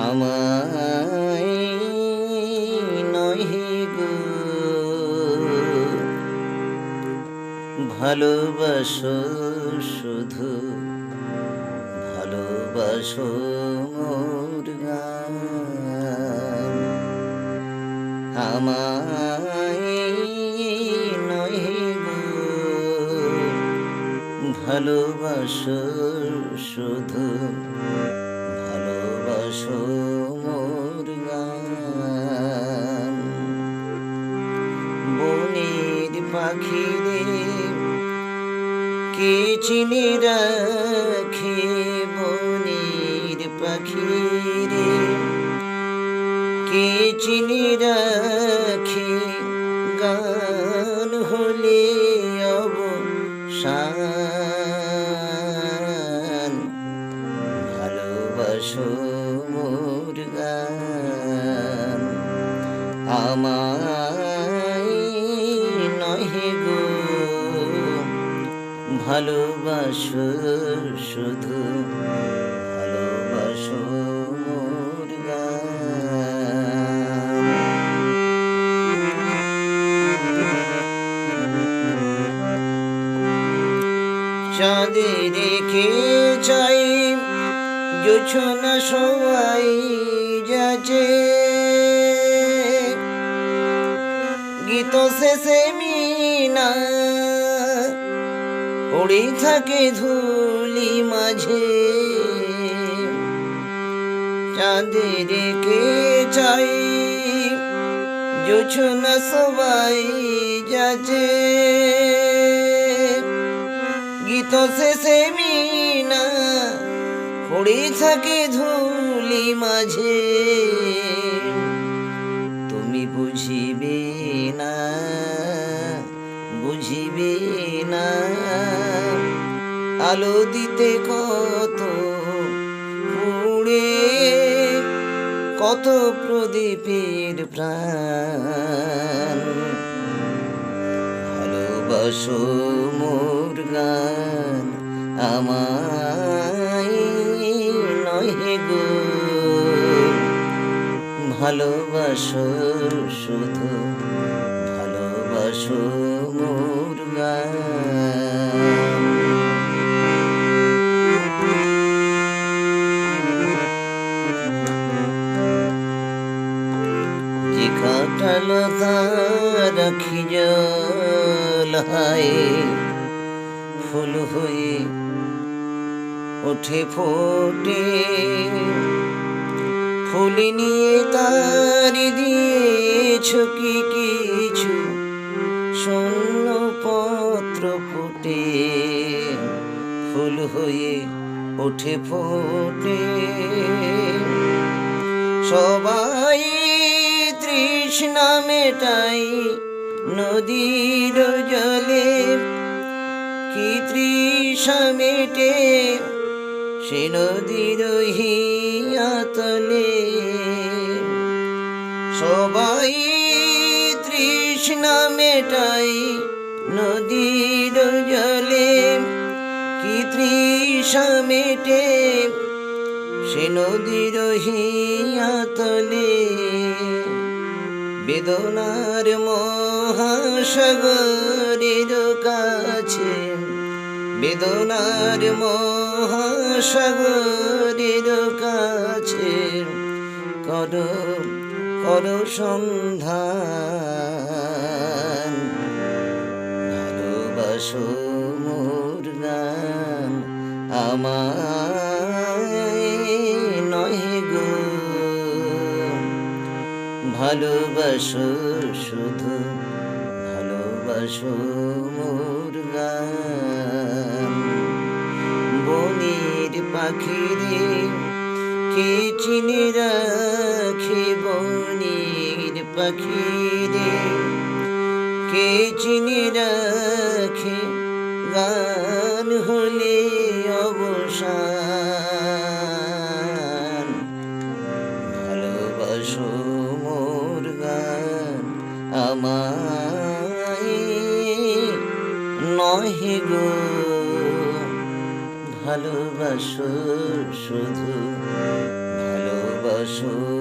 আমায় নহে গো। ভালোবাসো শুধু ভালোবাসো গো। ভালোবাসো শুধু ভালোবাসো বনের পাখিরে কে চিনে রাখে বনের পাখিরে কে চিনে রাখে গান আমায় নহে গো। ভালোবাসো শুধু ভালোবাসো চাঁদে রেখে চাই জোছনা সবাই যাচ্ছে গীত শেষে মিনা পড়ে থাকে ধুলি মাঝে। চাঁদে রেখে চাই জোছনা সবাই যাচ্ছে। গীত শেষে মিনা পড়ে থাকে ধুলি মাঝে। বুঝিবে না বুঝিবে না। আলো দিতে কত পুড়ে, কত প্রদীপের প্রাণ। ভালোবাসো মোর গান আমায় ভালোবাসো শুধু ভালোবাসো মোর ফুল হয়ে ওঠে ফোটে ফুল নিয়ে তার দিয়েছ কি কিছু? শূন্য পত্র ফুটে, ফুল হয়ে ওঠে ফোটে। সবাই তৃষ্ণা মেটাই নদীর জলে। কি তৃষা মেটে সে নদীর হিয়াতলে সবাই তৃষ্ণা মেটাই নদীর জলে কি তৃষা মেটে সে নদীর হিয়াতলে বেদনার মহাসাগরের কাছে বেদনার মহাসাগরের কাছে কর কর সন্ধান। ভালোবাসো মোর গান গো। ভালোবাসো শুধু ভালোবাসো মোর গান। বনের পাখিরে কে চিনে রাখে বনের পাখিরে কে চিনে রাখে গান হলে অবসান? ভালোবাসো মোর গান আমায়। নহে গো ভালোবাসো শুধু ভালোবাসো।